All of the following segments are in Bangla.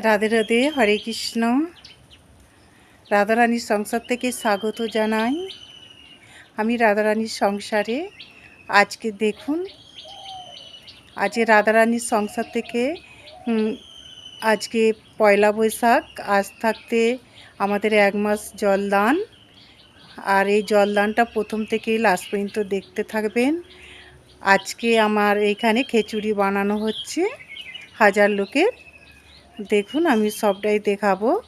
রাধে রাধে, হরে কৃষ্ণ। রাধারানীর সংসার থেকে স্বাগত জানাই। আমি রাধারানীর সংসারে আজকে দেখুন, আজকে রাধারানীর সংসার থেকে আজকে পয়লা বৈশাখ, আজ থাকতে আমাদের এক মাস জলদান। আর এই জলদানটা প্রথম থেকে লাস্ট পর্যন্ত দেখতে থাকবেন। আজকে আমার এইখানে খিচুড়ি বানানো হচ্ছে, হাজার লোকের। দেখুন, আমি সবটাই দেখাবো।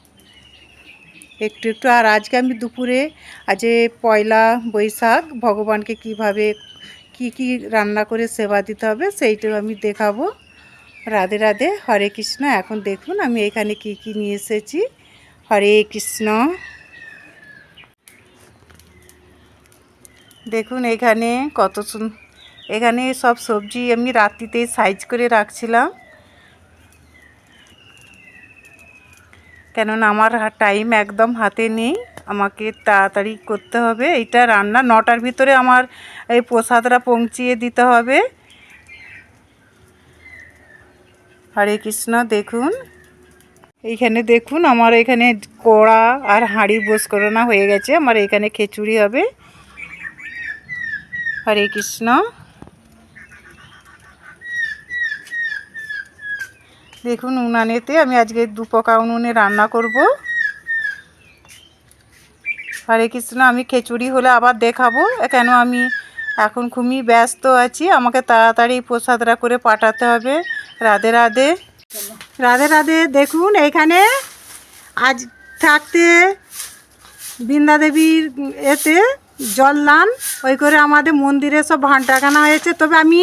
একটু একটু, আর আজকে আমি দুপুরে, আজ পয়লা বৈশাখ, ভগবানকে কীভাবে, কি কি রান্না করে সেবা দিতে হবে সেইটাও আমি দেখাবো। রাধে রাধে, হরে কৃষ্ণ। এখন দেখুন, আমি এখানে কি কি নিয়ে এসেছি। হরে কৃষ্ণ। দেখুন, এখানে কত এখানে সব সবজি আমি রাত্রিতেই সাইজ করে রাখছিলাম। কেননা আমার টাইম একদম হাতে নেই। আমাকে তাড়াতাড়ি করতে হবে। এইটা রান্না নটার ভিতরে আমার এই প্রসাদটা পৌঁছিয়ে দিতে হবে। হরে কৃষ্ণ, দেখুন। এইখানে দেখুন, আমার এখানে কড়া আর হাঁড়ি বোস হয়ে গেছে। আমার এখানে খিচুড়ি হবে। হরে কৃষ্ণ। দেখুন উনানেতে আমি আজকে দুপকা উনুনে রান্না করব। হরে কৃষ্ণ, আমি খিচুড়ি হলে আবার দেখাবো। কেন আমি এখন খুবই ব্যস্ত আছি, আমাকে তাড়াতাড়ি প্রসাদরা করে পাঠাতে হবে। রাধে রাধে। রাধে রাধে, দেখুন এইখানে আজ থাকতে বৃন্দা দেবীর এতে জলদান, ওই করে আমাদের মন্দিরে সব ভাঁট হয়েছে। তবে আমি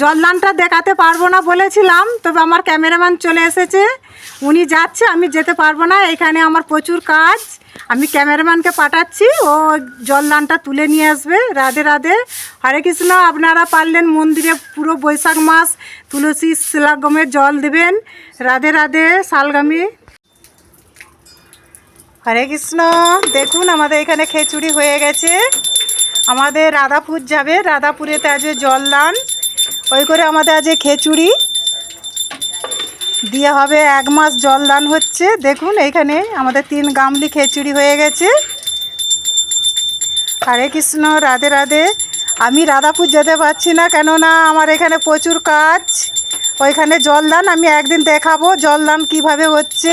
জলদানটা দেখাতে পারব না বলেছিলাম, তবে আমার ক্যামেরাম্যান চলে এসেছে। উনি যাচ্ছে, আমি যেতে পারব না, এখানে আমার প্রচুর কাজ। আমি ক্যামেরাম্যানকে পাঠাচ্ছি, ও জলদানটা তুলে নিয়ে আসবে, রাধে রাধে। হরে কৃষ্ণ, আপনারা পারলেন মন্দিরে পুরো বৈশাখ মাস তুলসী শিলাগমের জল দেবেন। রাধে রাধে, শালগামী। হরে কৃষ্ণ। দেখুন, আমাদের এখানে খিচুড়ি হয়ে গেছে। আমাদের রাধাপুর যাবে। রাধাপুরেতে আজ জল দান ওই করে আমাদের আজ খিচুড়ি। দিয়ে হবে এক মাস জল দান হচ্ছে। দেখুন, এইখানে আমাদের তিন গামলি খিচুড়ি হয়ে গেছে। হরে কৃষ্ণ, রাধে রাধে। আমি রাধাপুর যেতে পারছি না কেননা আমার এখানে প্রচুর কাজ। ওইখানে জলদান আমি একদিন দেখাবো। জলদান কীভাবে হচ্ছে?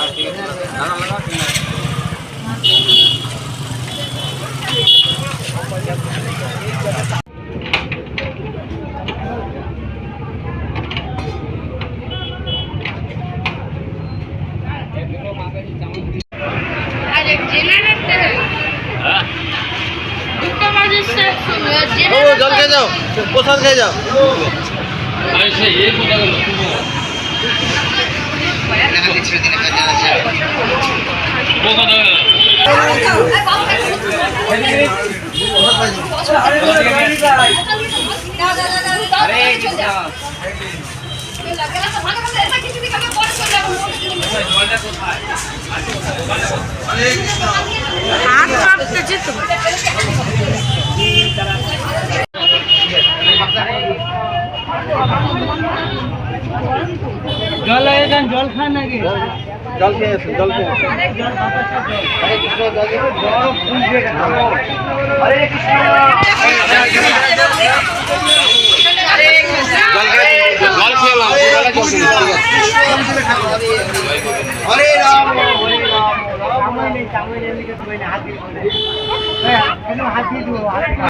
আরে ও জল খেয়ে যাও। প্রসাদ হাত কাঁপতেছে তো জল খেয়ে আসুন জল খেয়ে জল খেয়ে জল খেয়ে নাও, জলে জল খেয়ে নাও, ঠিক আছে। হরে রাম হরে রাম রাম যে কোনো কাজ সেটা করে হয়নি এটা সময় লাগে একটা জমি দিয়ে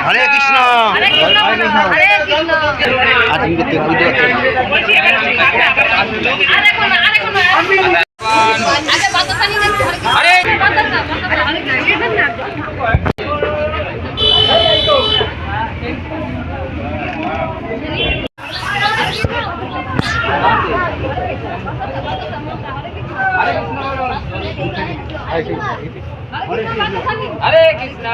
হরে কৃষ্ণ হরে কৃষ্ণ আজকে পুজো আরে কোন আরে কোন আগে বাতাসা নিয়ে যাচ্ছি আরে বাতাসা বাতাসা আরে গাইলেন না হরে কৃষ্ণ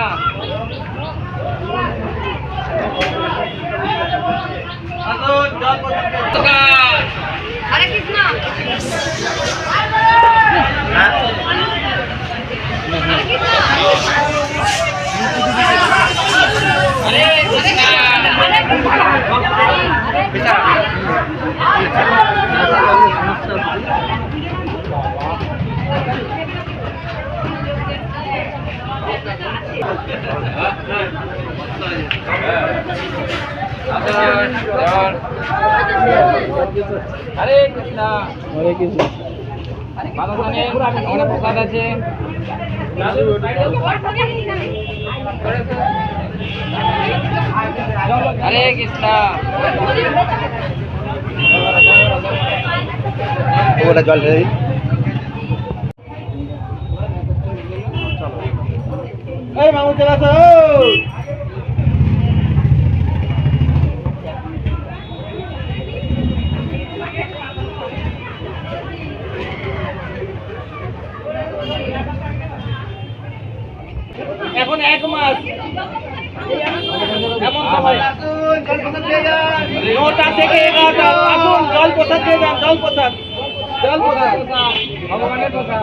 হরে কৃষ্ণ হরে কৃষ্ণ হরে কৃষ্ণ। বাবাসানে অনেক প্রসাদ আছে। হরে কৃষ্ণ। জল ঢেলে এই মামু চলে এখন এক মাস। এমন নটা থেকে এগারোটা। আসুন, জল প্রসাদ দিয়ে যান, জল প্রসাদ। জল প্রসাদ। ভগবানের প্রসাদ।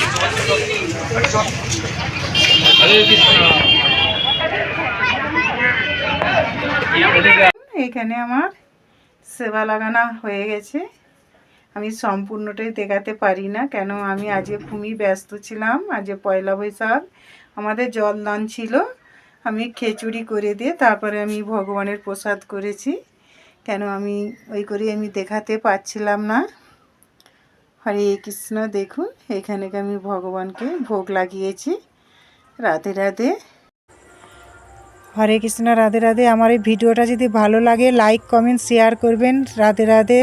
এখানে আমার সেবা লাগানো হয়ে গেছে। আমি সম্পূর্ণটাই দেখাতে পারি না, কেন আমি আজকে খুবই ব্যস্ত ছিলাম, আজকে পয়লা বৈশাখ, আমাদের জলদান ছিল। আমি খিচুড়ি করে দিয়ে তারপরে আমি ভগবানের প্রসাদ করেছি, কেন আমি ওই করে আমি দেখাতে পারছিলাম না। হরে কৃষ্ণ, দেখুন এখানে আমি ভগবানকে ভোগ লাগিয়েছি। রাধে রাধে। হরে কৃষ্ণ, রাধে রাধে। আমার এই ভিডিওটা যদি ভালো লাগে লাইক কমেন্ট শেয়ার করবেন। রাধে রাধে।